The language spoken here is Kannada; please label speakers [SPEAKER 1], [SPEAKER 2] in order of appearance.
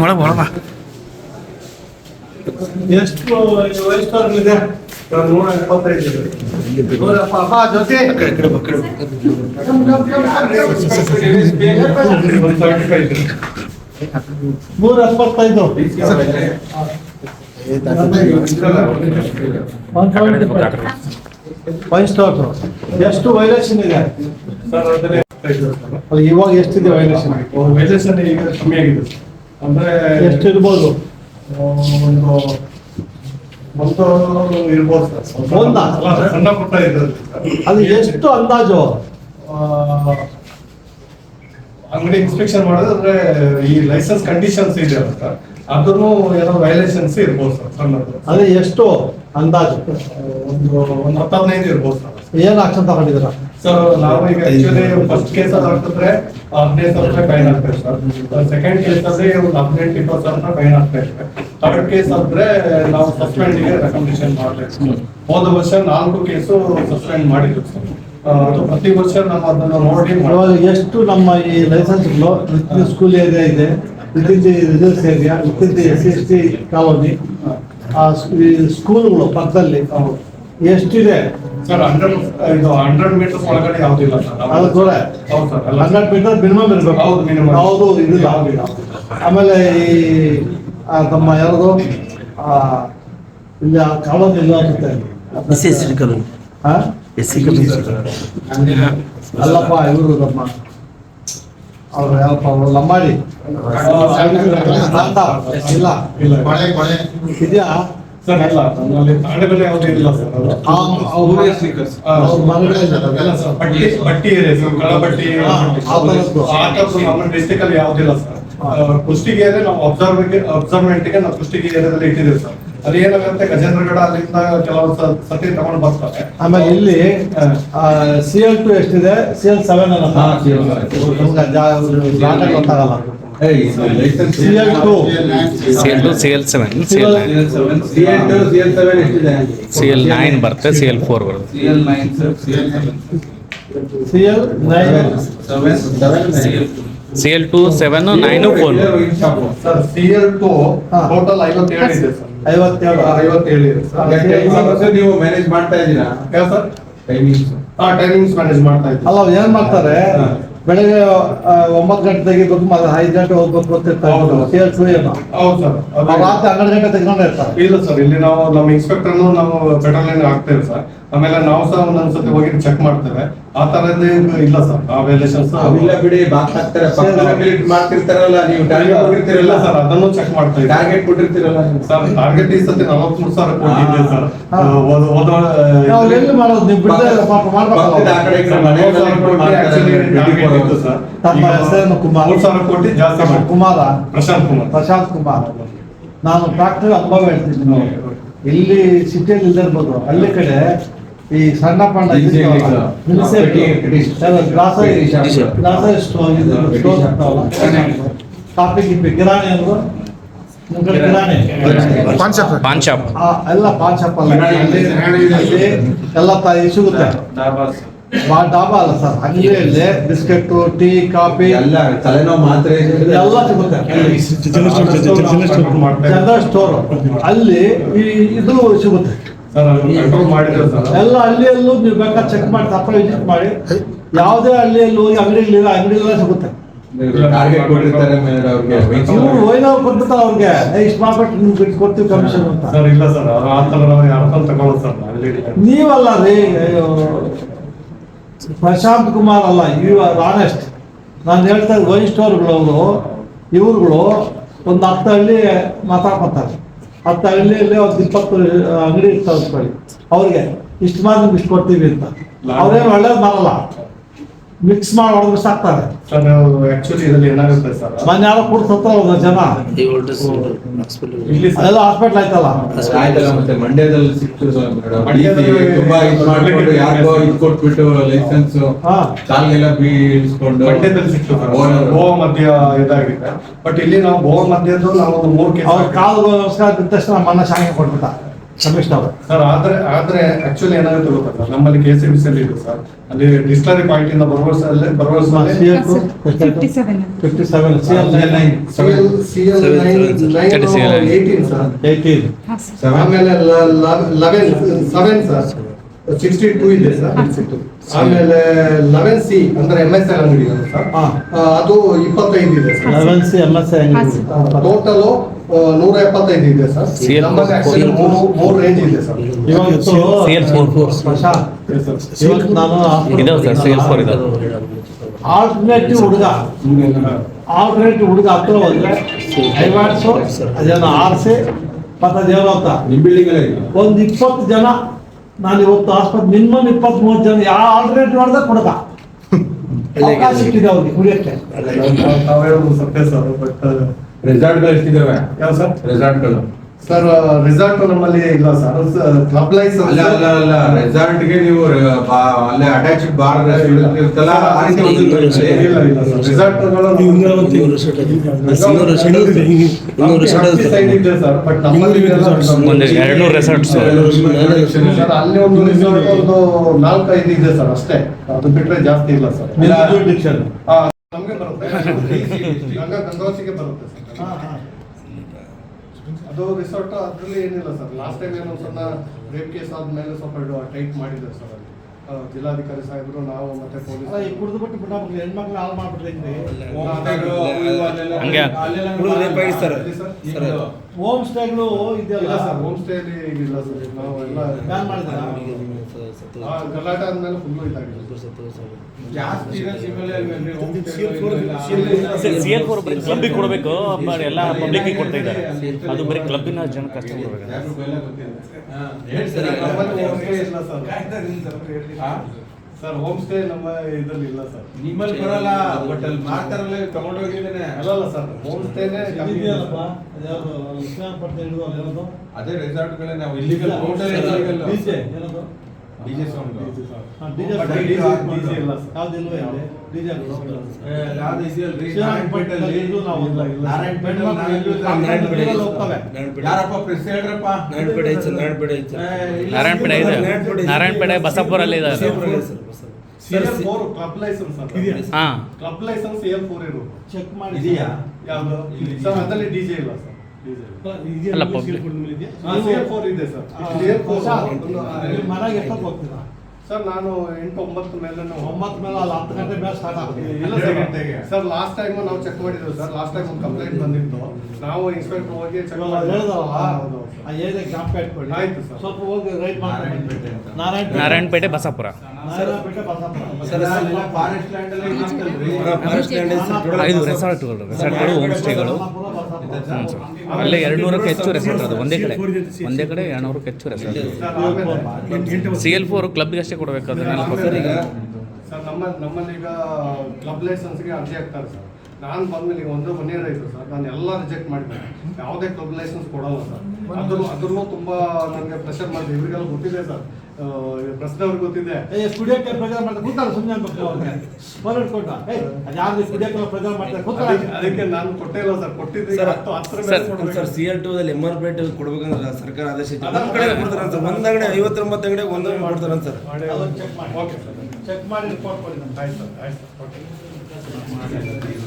[SPEAKER 1] ಒಳಗೆ ಒಳಗ
[SPEAKER 2] ಎಷ್ಟು ವಯಸ್ಸವ್ರಿಗಿದೆ ನೂರ ಎಪ್ಪತ್ತೈದು ಇದೆ. ನೂರಪ್ಪ, ಅಪ್ಪ, ಜೊತೆ. ನೂರ ಎಪ್ಪತ್ತೈದು ಫೈವ್ ಸ್ಟಾರ್ ಎಷ್ಟು ವೈಲೇಷನ್ ಇದೆ?
[SPEAKER 3] ಸರ್ ಅದನ್ನೇ
[SPEAKER 2] ಅದು ಇವಾಗ ಎಷ್ಟಿದೆ ವೈಲೇಷನ್
[SPEAKER 3] ವೈಲೇಷನ್ ಈಗ ಕಮ್ಮಿ ಆಗಿದೆ. ಅಂದ್ರೆ
[SPEAKER 2] ಎಷ್ಟು ಇರ್ಬೋದು?
[SPEAKER 3] ಒಂದು ಒಂದು ಇರ್ಬೋದು ಸರ್. ಸಣ್ಣ ಪುಟ್ಟ ಇದೆ
[SPEAKER 2] ಅದು ಎಷ್ಟು ಅಂದಾಜು?
[SPEAKER 3] ಅಂಗಡಿ ಇನ್ಸ್ಪೆಕ್ಷನ್ ಮಾಡಿದ್ರೆ ಈ ಲೈಸೆನ್ಸ್ ಕಂಡೀಷನ್ಸ್ ಇದೆ ಸರ್ ಅದನ್ನು ಏನೋ ವೈಲೇಷನ್ಸ್ ಇರ್ಬೋದು ಸರ್ ಸಣ್ಣದು
[SPEAKER 2] ಅದೇ ಎಷ್ಟು ಅಂದಾಜು.
[SPEAKER 3] ಒಂದು ಒಂದು ಹತ್ತು ಹದಿನೈದು ಇರ್ಬೋದು ಸರ್
[SPEAKER 2] ಏನ್ ಆಕ್ಷನ್ ತಗೊಂಡಿದ್ದೀರಾ?
[SPEAKER 3] ಸರ್ ನಾವು ಈಗ ಆಕ್ಚುಲಿ ಫಸ್ಟ್ ಕೇಸ್ ಅಲ್ಲಿ ಹಾಕಿದ್ರೆ ಹದಿನೈದು ಸಾವಿರ ರೂಪಾಯಿ ಫೈನ್ ಹಾಕ್ತೇವೆ ಸರ್ ಸೆಕೆಂಡ್ ಕೇಸ್ ಅಲ್ಲಿ ಒಂದು ಹದಿನೆಂಟು ಇಪ್ಪತ್ತು ಸಾವಿರ ರೂಪಾಯಿ ಫೈನ್ ಹಾಕ್ತೇವೆ ಥರ್ಡ್ ಕೇಸ್ ಆದ್ರೆ ನಾವು ಸಸ್ಪೆಂಡ್ಗೆ ರೆಕಮೆಂಡೇಶನ್ ಮಾಡ್ಬೇಕು ಹೋದ ವರ್ಷ ನಾಲ್ಕು ಕೇಸು ಸಸ್ಪೆಂಡ್ ಮಾಡಿದ್ರು ಸರ್ ಪ್ರತಿ ವರ್ಷ ನಾವು ಅದನ್ನು ನೋಡಿ
[SPEAKER 2] ಎಷ್ಟು ನಮ್ಮ ಈ ಲೈಸೆನ್ಸ್ ಸ್ಕೂಲ್ ಏರಿಯಾ ಇದೆ. Within reserve area within S S T colony ಆ ಸ್ಕೂ- ಈ ಸ್ಕೂಲ್ಗಳು ಪಕ್ಕದಲ್ಲಿ
[SPEAKER 3] ಹೌದು.
[SPEAKER 2] ಎಷ್ಟಿದೆ?
[SPEAKER 3] ಸರ್ ಹಂಡ್ರೆಡ್ ಇದು ಹಂಡ್ರೆಡ್ ಮೀಟರ್ ಒಳಗಡೆ ಯಾವುದಿಲ್ಲ ಸರ್.
[SPEAKER 2] ಅದು ಕೂಡ.
[SPEAKER 3] ಹೌದು ಸರ್
[SPEAKER 2] ಹಂಡ್ರೆಡ್ ಮೀಟರ್ ಮಿನಿಮಮ್ ಇರಬೇಕು.
[SPEAKER 3] ಹೌದು, ಮಿನಿಮಮ್
[SPEAKER 2] ಯಾವುದು ಇದಿಲ್ಲ. ಆಮೇಲೆ ಈ ಆ, ತಮ್ಮ ಯಾವುದು ಆ, ಇಲ್ಲಿ ಆ ಕಾಲೋನಿ ಇಲ್ಲ ಅನ್ಸುತ್ತೆ
[SPEAKER 1] ಎಸ್ ಎಸ್ ಸಿ ಕಾಲೋನಿ.
[SPEAKER 2] ಹಾಂ
[SPEAKER 1] ಎಸ್ ಸಿ ಕಾಲೋನಿ.
[SPEAKER 2] ಅಲ್ಲಪ್ಪ ಇವರು ನಮ್ಮ ಅವ್ರು ಹೆಲ್ಪ್ ಅವರು ಲಂಬಾಡಿ. ಇಲ್ಲ.
[SPEAKER 3] ಇಲ್ಲ
[SPEAKER 2] ಇದೆಯಾ?
[SPEAKER 3] ಸರ್ ಇಲ್ಲ ನಮ್ಮಲ್ಲಿ ತಾಂಡದಲ್ಲಿ ಯಾವುದೂ ಇಲ್ಲ ಸರ್
[SPEAKER 2] ಅವ್ರು. ಇಲ್ಲ
[SPEAKER 3] ಸರ್ ಬಟ್ಟಿ ಬಟ್ಟಿ ಇದೆ ಸರ್ ಕಳಬಟ್ಟಿ ಬಟ್ಟಿ. ನಮ್ಮ ಡಿಸ್ಟಿಕ್ ಅಲ್ಲಿ ಯಾವುದಿಲ್ಲ ಸರ್. ಕುಷ್ಟಿಗೆ ನಾವು ಅಬ್ಸರ್ವ್ ಅಬ್ಸರ್ವ್ಮೆಂಟ್ಗೆ ನಾವು ಕುಷ್ಟಿಗೆ ಏರಿಯಾದಲ್ಲಿ ಇಟ್ಟಿದ್ದೀವಿ ಸರ್. ಏನಾಗುತ್ತೆ ಗಜೇಂದ್ರಗಡ ಅಲ್ಲಿಂದ ಕೆಲವು ಸ- ಸತಿ ತಗೊಂಡು ಬರ್ತಾರೆ
[SPEAKER 2] ಆಮೇಲೆ ಇಲ್ಲಿ. ಸಿ ಎಲ್ ಟು ಎಷ್ಟಿದೆ ಸಿ ಎಲ್ ಸೆವೆನ್
[SPEAKER 4] ಹಾ, CL7.
[SPEAKER 2] ನಮ್ಗೆ ಜಾ- ಜಾಗ ಗೊತ್ತಾಗಲ್ಲ C L two
[SPEAKER 1] C L two C L seven C L nine C L nine ಬರುತ್ತೆ ಸಿ ಎಲ್ ಫೋರ್ ಬರುತ್ತೆ
[SPEAKER 2] C L nine
[SPEAKER 1] C L two seven nine four
[SPEAKER 3] sir C L two. Total ಐವತ್ತೇಳು ಇದೆ ಸರ್
[SPEAKER 2] ಐವತ್ತೇಳು.
[SPEAKER 3] ಐವತ್ತೇಳು ಇದೆ.
[SPEAKER 4] ನೀವು ಮ್ಯಾನೇಜ್ ಮಾಡ್ತಾ ಇದ್ದೀರಾ?
[SPEAKER 3] ಸರ್?
[SPEAKER 4] ಟೈಮಿಂಗ್ಸ್
[SPEAKER 3] ಹಾ ಟೈಮಿಂಗ್ಸ್ ಮ್ಯಾನೇಜ್ ಮಾಡ್ತಾ ಇದ್ದೀವಿ.
[SPEAKER 2] ಅಲ್ಲ ಏನ್ ಮಾಡ್ತಾರೆ. ಬೆಳಗ್ಗೆ ಆ, ಒಂಬತ್ತು ಗಂಟೆ ತೆಗಿಬೇಕು ಮತ್ತೆ ಐದು ಗಂಟೆ ಹೋಗ್ಬೇಕು ಅಂತ
[SPEAKER 3] ಹೌದು.
[SPEAKER 2] ಸಿ ಎಲ್ ಟು ಏನೋ.
[SPEAKER 3] ಹೌದು ಸರ್.
[SPEAKER 2] ರಾತ್ರಿ ಹನ್ನೆರಡು ಗಂಟೆ ತೆಗೆದುಕೊಂಡೇ ಇರ್ತಾರೆ.
[SPEAKER 3] ಇಲ್ಲ ಸರ್ ಇಲ್ಲಿ ನಾವು ನಮ್ಮ ಇನ್ಸ್ಪೆಕ್ಟರ್ ನಾವು ಪೆಟ್ರೋಲ್ ಹಾಕ್ತೇವೆ ಸರ್. ಆಮೇಲೆ ನಾವು ಸಹ ಒಂದೊಂದ್ಸತಿ ಹೋಗಿ ಚೆಕ್ ಮಾಡ್ತೇವೆ. ಆ ತರದ್ದು ಇಲ್ಲ ಸರ್. ಆ ವೇಲೇಷನ್ಸ್
[SPEAKER 4] ಅವಿಲ್ಲ ಬಿಡಿ ಬಾಕ್ಸ್ ಹಾಕ್ತಾರೆ ಪಕ್ಕದ ಮಿಲಿಟ್ ಮಾಡ್ತಿರ್ತಾರಲ್ಲ ನೀವು ಟಾರ್ಗೆಟ್ ಕೊಟ್ಟಿರ್ತೀರಲ್ಲ.
[SPEAKER 3] ಸರ್ ಅದನ್ನು ಚೆಕ್ ಮಾಡ್ತೀವಿ ಇದ್ದೀವಿ
[SPEAKER 4] ಟಾರ್ಗೆಟ್ ಕೊಟ್ಟಿರ್ತೀರಲ್ಲ
[SPEAKER 3] ಸರ್ ಟಾರ್ಗೆಟ್ ಈ ಸತಿ ನಲವತ್ಮೂರು ಸಾವಿರ ಕೊಟ್ಟಿದ್ದೆ ಸರ್.
[SPEAKER 2] ಹಾ.
[SPEAKER 3] ಹೋದ ಹೋದ
[SPEAKER 2] ಎಲ್ಲಿ ಮಾಡೋದು? ನೀವು ಬಿಡದೆ ಪಾಪ
[SPEAKER 4] ಪಕ್ಕದ ಆ
[SPEAKER 2] ಮಾಡ್ಬೇಕಲ್ಲ
[SPEAKER 4] ಕಡೆ ಈ ಕಡೆ ಮನೆಗಳಲ್ಲಿ ಕೊಟ್ರೆ
[SPEAKER 3] ಇತ್ತು ಸರ್.
[SPEAKER 2] ತಮ್ಮ
[SPEAKER 3] ಈಗ
[SPEAKER 2] ಕುಮಾರ್?
[SPEAKER 3] ಮೂರು ಸಾವಿರ ಕೋಟಿ ಜಾಸ್ತಿ
[SPEAKER 2] ಕುಮಾರ?
[SPEAKER 3] ಪ್ರಶಾಂತ್ ಕುಮಾರ್.
[SPEAKER 2] ಪ್ರಶಾಂತ್ ಕುಮಾರ್. ನಾನು ಡಾಕ್ಟರ್ ಅನುಭವ ಹೇಳ್ತೀನಿ ನೋಡಿ. ಇಲ್ಲಿ ಸಿಟಿಯಲ್ಲಿ ಇಲ್ದಿರ್ಬೋದು ಹಳ್ಳಿ ಕಡೆ ಈ ಸಣ್ಣ ಪಣ್ಣ ಇರ್ತಾವಲ್ಲ ಕಾಫಿ ಗಿಪ್ಪಿ ಕಿರಾಣಿ ಅಂದ್ರೆ.
[SPEAKER 1] ಪಾನ್ ಶಾಪ್
[SPEAKER 2] ಎಲ್ಲ ಪಾನ್ ಶಾಪ್ ಅಲ್ಲ ಎಲ್ಲ ಸಿಗುತ್ತೆ. ಬಾ ಡಾಬಾ ಅಲ್ಲ ಸರ್. ಅಂಗಡಿಯಲ್ಲಿ ಬಿಸ್ಕೆಟ್ ಟೀ ಕಾಫಿ.
[SPEAKER 4] ಎಲ್ಲ ತಲೆನೋವು ಮಾತ್ರ
[SPEAKER 2] ಎಲ್ಲ ಸಿಗುತ್ತೆ. General store. ಅಲ್ಲಿ ಈ ಇದು ಸಿಗುತ್ತೆ. ಎಲ್ಲ ಹಳ್ಳಿಯಲ್ಲೂ ನೀವು ಬೇಕಾದ್ರೆ ಚೆಕ್ ಮಾಡಿ ತಪ್ಪ ವಿಸಿಟ್ ಮಾಡಿ. ಯಾವುದೇ ಹಳ್ಳಿಯಲ್ಲಿ ಹೋಗಿ ಅಂಗಡಿಗಳಿಲ್ಲ ಅಂಗಡಿಗೆಲ್ಲ ಸಿಗುತ್ತೆ.
[SPEAKER 4] ಅವ್ರಿಗೆ.
[SPEAKER 2] ಇವ್ರು ಇಷ್ಟು ಮಾಡ್ಬಿಟ್ಟು ನಿಮ್ಗೆ ಬಿಟ್ಟು ಕೊಡ್ತೀವಿ ಕಮಿಷನ್ ಅಂತ.
[SPEAKER 3] ಸರ್ ಇಲ್ಲ ಸರ್ ಆ ಥರ ತಗೊಳ್ಳೋದು ಸರ್
[SPEAKER 2] ನೀವಲ್ಲ ರೀ ಅಯ್ಯೋ, ಪ್ರಶಾಂತ್ ಕುಮಾರ್ ಅಲ್ಲ ಯು ಆರ್ ಆನೆಸ್ಟ್ ನಾನು ಹೇಳ್ತಾ ಇದ್ದ ವೈನ್ ಇವ್ರುಗಳು ಒಂದು ಹತ್ತು ಹಳ್ಳಿ ಮಾತಾಡ್ಕೊತಾರೆ. ಹತ್ತು ಹಳ್ಳಿಯಲ್ಲಿ ಒಂದು ಇಪ್ಪತ್ತು ಅಂಗಡಿ ಇರ್ತಾವೆ ಅವ್ರಿಗೆ ಇಷ್ಟು ಮಾತ್ರ ಇಷ್ಟು ಕೊಡ್ತೀವಿ ಅಂತ ಅವ್ರೇನು ಒಳ್ಳೇದು ಮಾಡಲ್ಲ. ಮಿಕ್ಸ್ ಮಾಡಿ ಹೊಡೆದು ಸಾಕ್ತಾರೆ
[SPEAKER 3] ಸರ್ ಆಕ್ಚುಲಿ ಇದರಲ್ಲಿ ಏನಾಗುತ್ತೆ ಸರ್?
[SPEAKER 2] ಮೊನ್ನೆ ಯಾರೋ ಜನ.
[SPEAKER 3] ಇಲ್ಲಿ
[SPEAKER 2] ಹಾಸ್ಪಿಟ್ಲ್ ಆಯ್ತಲ್ಲ?
[SPEAKER 4] ಆಯ್ತಲ್ಲ ಮತ್ತೆ ಮಂಡ್ಯದಲ್ಲಿ ಸಿಕ್ತು ತುಂಬಾ ಇದು ಯಾರಿಗೋ ಇದು ಕೊಟ್ಬಿಟ್ಟು ಲೈಸೆನ್ಸ್
[SPEAKER 2] ಹಾ.
[SPEAKER 4] ಕಾಲ್ಗೆಲ್ಲ ಬೀಳಿಸ್ಕೊಂಡು
[SPEAKER 3] ಮಂಡ್ಯದಲ್ಲಿ ಸಿಕ್ತು. ಗೋವಾ ಮಧ್ಯ ಇದಾಗಿದೆ. ಬಟ್ ಇಲ್ಲಿ ನಾವು ಗೋವಾ ಮಧ್ಯದ್ದು ನಾವು ಒಂದು ಮೂರು ಕೇಸ್
[SPEAKER 2] ಅವ್ರ ಕಾಲು ಬಿದ್ದ ತಕ್ಷಣ ಶಾಂಗೆ ಕೊಟ್ಬಿಟ್ಟ.
[SPEAKER 3] ಸರ್ ಆದ್ರೆ ಆದ್ರೆ ಆಕ್ಚುಲಿ ಏನಾಗುತ್ತೆ ಗೊತ್ತಾ ಸರ್? ನಮ್ಮಲ್ಲಿ ಕೆ ಸಿ ಬಿ ಸಿ ಇದೆ ಸರ್. ಅಲ್ಲಿ ಡಿಸ್ಟರಿ ಪಾಯಿಂಟ್ ಇಂದ
[SPEAKER 1] ಬರುವ
[SPEAKER 3] ಅಲ್ಲಿ ಸರ್ ಆಮೇಲೆ eleven seven sir. Sixty two ಇದೆ ಸರ್. ಆಮೇಲೆ ಲೆವೆನ್ ಸಿ ಅಂದ್ರೆ ಎಂ ಎಸ್ ಎಲ್ ಅಂಗಡಿ ಇದೆ ಸರ್. ಅದು ಇಪ್ಪತ್ತೈದು ಇದೆ sir.
[SPEAKER 2] Eleven C M S
[SPEAKER 5] ಹಾಂ, ಟೋಟಲು
[SPEAKER 3] ಟೋಟಲ್ ನೂರ ಎಪ್ಪತ್ತೈದು ಇದೆ ಸರ್. ಮೂರು ಮೂರು ರೇಂಜ್ ಇದೆ ಸರ್.
[SPEAKER 2] ಇವತ್ತು ನಾನು
[SPEAKER 1] ಎಲ್
[SPEAKER 2] ಆಲ್ಟರ್ನೇಟಿವ್ ಹುಡುಗ. ಆಲ್ಟರ್ನೇಟಿವ್ ಹುಡುಗ ಹತ್ರ ಹೋದ್ರೆ ಐವಾಡ್ಸು ಅದನ್ನು ಆರಿಸಿ ಪತ್ತ ದೇವರ ಅಂತ.
[SPEAKER 4] ನಿಮ್ ಬಿಲ್ಡಿಂಗ್ ಅಲ್ಲೇ ಇದೆ.
[SPEAKER 2] ಒಂದು ಇಪ್ಪತ್ತು ಜನ ನಾನು ಇವತ್ತು ಆಸ್ಪತ್ರೆ ಮಿನಿಮಮ್ ಇಪ್ಪತ್ತ್ ಮೂವತ್ತು ಜನ ಯಾವ ಆಲ್ಟರ್ನೇಟ್ ಮಾಡ್ದ ಕೊಡಕ ಅವಕಾಶ ಸಿಕ್ಕಿದೆ ಅವ್ರಿಗೆ ಕುಡಿಯಕ್ಕೆ.
[SPEAKER 4] ರೆಸಾರ್ಟ್ಗಳು ಎಷ್ಟಿದಾವೆ?
[SPEAKER 3] ಯಾವ ಸರ್?
[SPEAKER 4] ರೆಸಾರ್ಟ್ಗಳು
[SPEAKER 3] ಸರ್ ರೆಸಾರ್ಟ್ ನಮ್ಮಲ್ಲಿ ಇಲ್ಲ ಸರ್ ಕ್ಲಬ್ ಲೈಸ್
[SPEAKER 4] ಅಲ್ಲ ಅಲ್ಲ ಅಲ್ಲ ರೆಸಾರ್ಟ್ಗೆ ನೀವು ರ- ಅಲ್ಲೇ ಅಟ್ಯಾಚ್ ಬಾರ್ ಇರುತ್ತಲ್ಲ ಆ ರೀತಿ ಒಂದು
[SPEAKER 3] ಇಲ್ಲ ಇಲ್ಲ ಸರ್ ರಿಸಾರ್ಟ್ಗಳು ಸೈಡ್ ಇದೆ ಸರ್ ಬಟ್ ನಮ್ಮಲ್ಲಿ
[SPEAKER 1] ಒಂದು ಎರಡು ರೆಸಾರ್ಟ್
[SPEAKER 3] ಸರ್ ಅಲ್ಲಿ. ಒಂದು ರಿಸಾರ್ಟ್ ಒಂದು ನಾಲ್ಕು ಐದು ಇದೆ ಸರ್ ಅಷ್ಟೇ. ಅದು ಬಿಟ್ರೆ ಜಾಸ್ತಿ ಇಲ್ಲ ಸರ್ ನಮ್ಗೆ ಬರುತ್ತೆ. ಗಂಗಾ ಗಂಗಾವತಿಗೆ ಬರುತ್ತೆ ಸರ್ ಅದು ರಿಸಾರ್ಟ್ ಅದರಲ್ಲಿ ಏನಿಲ್ಲ ಸರ್ ಲಾಸ್ಟ್ ಟೈಮ್ ಏನೋ ಸಣ್ಣ ರೇಪ್ ಕೇಸ್ ಆದ್ಮೇಲೆ ಸ್ವಲ್ಪ ಟೈಟ್ ಮಾಡಿದ್ದಾರೆ ಸರ್ ಅಲ್ಲಿ. ಜಿಲ್ಲಾಧಿಕಾರಿ ಸಾಹೇಬರು ನಾವು ಮತ್ತೆ ಪೊಲೀಸ್
[SPEAKER 2] ಈ ಕುಡಿದು ಬಿಟ್ಟು ಬಿಟ್ಟ ಮಕ್ಳು ಹೆಣ್ಮಕ್ಳು ಹಾಳು ಮಾಡ್ಬಿಟ್ರೆ
[SPEAKER 1] ಹಂಗೆ.
[SPEAKER 2] ಹೋಮ್ ಸ್ಟೇಗಳು ಇದೆಯಲ್ಲ
[SPEAKER 3] ಸರ್ ಹೋಮ್ ಸ್ಟೇ ಅಲ್ಲಿ ಇಲ್ಲ ಸರ್ ನಾವು ಎಲ್ಲ
[SPEAKER 2] ಬ್ಯಾನ್
[SPEAKER 3] ಮಾಡಿದ್ದಾರೆ ಗಲಾಟ ಆದ್ಮೇಲೆ ಫುಲ್ ಇದಾಗಿದೆ.
[SPEAKER 4] ಜಾಸ್ತಿ ಇರೋ ಸಿಮಲೆ ಅಲ್ವೇನ್ರಿ?
[SPEAKER 1] ಸಿ ಎಲ್ ಫೋರ್ ಬರೀ ಕ್ಲಬ್ಬಿಗೆ ಕೊಡಬೇಕು ಎಲ್ಲ ಪಬ್ಲಿಕ್ಕಿಗೆ ಕೊಡ್ತಾ ಇದ್ದಾರೆ. ಅದು ಬರೀ ಕ್ಲಬ್ಬಿನ ಜನ ಕಷ್ಟ ಕೊಡ್ಬೇಕು.
[SPEAKER 3] ಇಲ್ಲ ಸರ್? ಸರ್ ಹೋಮ್ ಸ್ಟೇ ನಮ್ಮ ಇದ್ರಲ್ಲಿ ಇಲ್ಲ ಸರ್
[SPEAKER 4] ನಿಮ್ಮಲ್ಲಿ ಬರಲ್ಲ ಬಟ್ ಅಲ್ಲಿ ಮಾಡ್ತಾರಲ್ಲ ತಗೊಂಡೋಗಿದ್ದೇನೆ
[SPEAKER 3] ಅಲ್ಲಲ್ಲ ಸರ್ ಹೋಮ್ ಸ್ಟೇನೆ ಇದೆ
[SPEAKER 2] ಇದೆಯಲ್ಲಪ್ಪ. ಅದ್ಯಾವ್ದು ಹಿಡಿದು ಅಲ್ಲಿ ಏನದು
[SPEAKER 4] ಅದೇ ರೆಸಾರ್ಟ್ಗಳೇ ನಾವು ಇಲ್ಲಿಗಲ್
[SPEAKER 2] ಡಿಜೆ ಏನದು
[SPEAKER 4] ಡಿಜೆ ಸೌಂಡ್
[SPEAKER 2] ಡಿಜೆ ಸೌಂಡ್.
[SPEAKER 3] ಇಲ್ಲ ಸರ್.
[SPEAKER 2] ಡಿಜೆ
[SPEAKER 3] ಇಲ್ಲ, ಇಲ್ಲ.
[SPEAKER 4] ನಾರಾಯಣಪೇಟೆ
[SPEAKER 1] ಇದೆ ನಾರಾಯಣಪೇಟೆ ಬಸಾಪುರಲ್ಲಿ ಇದೆ
[SPEAKER 3] ಕ್ಲಬ್ ಲೈಸೆನ್ಸ್ ಅಂತ
[SPEAKER 1] ಹಾ
[SPEAKER 3] ಕ್ಲಬ್ ಲೈಸೆನ್ಸ್ ಎಲ್ ಫೋರ್ ಇರೋದು
[SPEAKER 2] ಚೆಕ್ ಮಾಡಿ
[SPEAKER 4] ಇದೆಯಾ?
[SPEAKER 3] ಯಾವ್ದು
[SPEAKER 4] ಇಲ್ಲಿ
[SPEAKER 3] ಸರ್ ಅದರಲ್ಲಿ ಡಿಜೆ ಇಲ್ಲ ಸರ್ ಡಿಜೆ
[SPEAKER 1] ಅಲ್ಲ ಪಬ್ಲಿಕ್
[SPEAKER 3] ಇದೆ ಸರ್
[SPEAKER 2] ಮರ ಮನೆಗೆ ಎಷ್ಟೊತ್ತು ಹೋಗ್ತೀರಾ?
[SPEAKER 3] ಸರ್ ನಾನು ಎಂಟು ಒಂಬತ್ತು ಮೇಲೆ
[SPEAKER 2] ಒಂಬತ್ತು ಮೇಲೆ ಅಲ್ಲಿ ಹತ್ತು ಗಂಟೆ ಮೇಲೆ ಸ್ಟಾರ್ಟ್ ಆಗ್ತೀವಿ
[SPEAKER 3] ಇಲ್ಲ
[SPEAKER 4] ಗಂಟೆಗೆ.
[SPEAKER 3] ಸರ್ ಲಾಸ್ಟ್ ಟೈಮ್ ನಾವು ಚೆಕ್ ಮಾಡಿದ್ವಿ ಸರ್ ಲಾಸ್ಟ್ ಟೈಮ್ ಒಂದು ಕಂಪ್ಲೇಂಟ್ ಬಂದಿತ್ತು. ನಾವು ಇನ್ಸ್ಪೆಕ್ಟರ್ ಹೋಗಿ ಚೆಕ್
[SPEAKER 2] ಆ ಏರಿಯಾ ಜ್ಞಾಪಕ ಇಟ್ಕೊಳ್ಳಿ.
[SPEAKER 3] ಆಯ್ತು ಸರ್.
[SPEAKER 2] ಸ್ವಲ್ಪ ಹೋಗಿ ರೈಟ್
[SPEAKER 4] ನಾರಾಯಣಪೇಟೆ
[SPEAKER 2] ಮಾಡಿ
[SPEAKER 4] ನಾರಾಯಣ
[SPEAKER 2] ನಾರಾಯಣಪೇಟೆ
[SPEAKER 1] ಬಸಾಪುರ.
[SPEAKER 4] ಫಾರೆಸ್ಟ್ ಲ್ಯಾಂಡ್
[SPEAKER 1] ಐದು ರೆಸಾರ್ಟ್ಗಳು ರೆಸಾರ್ಟ್ಗಳು ಹೋಮ್ ಸ್ಟೇಗಳು ಅಲ್ಲೇ ಎರಡು ನೂರಕ್ಕೆ ಹೆಚ್ಚು ರೆಸಾರ್ಟ್ ಅದು ಒಂದೇ ಕಡೆ. ಒಂದೇ ಕಡೆ ಎರಡು ನೂರಕ್ಕೆ ಹೆಚ್ಚು ರೆಸಾರ್ಟ್ ಸಿ ಎಲ್ ಫೋರ್ ಕ್ಲಬ್ಗೆ ಅಷ್ಟೇ ಕೊಡಬೇಕು ಅದನ್ನ
[SPEAKER 6] ಸರ್ ಈಗ
[SPEAKER 3] ಸರ್ ನಮ್ಮ ನಮ್ಮಲ್ಲಿ ಈಗ ಕ್ಲಬ್ ಲೈಸೆನ್ಸ್ಗೆ ಅರ್ಜಿ ಹಾಕ್ತಾರೆ ಸರ್. ನಾನು ಬಂದ್ಮೇಲೆ ಈಗ ಒಂದು ಮನೆ ಆಯಿತು ಸರ್. ನಾನು ಎಲ್ಲ ರಿಜೆಕ್ಟ್ ಮಾಡಿದ್ದೆ ಯಾವುದೇ ಕ್ಲಬ್ ಲೈಸೆನ್ಸ್ ಕೊಡಲ್ಲ ಸರ್. ಅದ್ರ ಅದ್ರೂ ತುಂಬ ನನಗೆ ಪ್ರೆಷರ್ ಮಾಡಿದೆ. ಇವರಿಗೆಲ್ಲ ಗೊತ್ತಿದೆ ಸರ್. ಪ್ರಶ್ನೆವ್ರಿಗೆ ಗೊತ್ತಿದೆ.
[SPEAKER 2] ಸ್ಟುಡಿಯೋಕ್ಕೆ ಪ್ರಚಾರ ಮಾಡ್ತಾರೆ ಕೂತಾರ ಸುಮ್ಮನೆ ಅನ್ಬೇಕು ಅವ್ರಿಗೆ ಫೋನ್ ಇಟ್ಕೊಂಡ ಏ ಅದು ಯಾರು ಕುಡಿಯಕ್ಕೆ ಪ್ರಚಾರ ಮಾಡ್ತಾರೆ ಕೂತಾರ
[SPEAKER 3] ಅದಕ್ಕೆ- ನಾನು ಕೊಟ್ಟೇ ಇಲ್ಲ ಸರ್. ಕೊಟ್ಟಿದ್ದೀನಿ
[SPEAKER 6] ಸರ್, ಸಿ ಆರ್ ಟು ಅಲ್ಲಿ ಎಂ ಆರ್ ಪೇಟ್ ಕೊಡ್ಬೇಕಂದ್ರೆ ಸರ್ಕಾರ ಆದೇಶ ನಮ್ಮ ಕಡೆ ಕೊಡ್ತಾರೆ ಸರ್. ಒಂದು ಅಂಗಡಿ ಐವತ್ತೊಂಬತ್ತು ಅಂಗಡಿ ಒಂದೊಂದು ಮಾಡ್ತಾರ ಸರ್.
[SPEAKER 3] ಮಾಡಿ
[SPEAKER 2] ಅದನ್ನ ಚೆಕ್ ಮಾಡಿ.
[SPEAKER 3] Okay sir.
[SPEAKER 2] ಚೆಕ್ ಮಾಡಿ ರಿಪೋರ್ಟ್ ಕೊಡಿ ನಮ್ಗೆ.
[SPEAKER 3] ಆಯ್ತು ಸರ್ ಆಯ್ತು. Sir okay.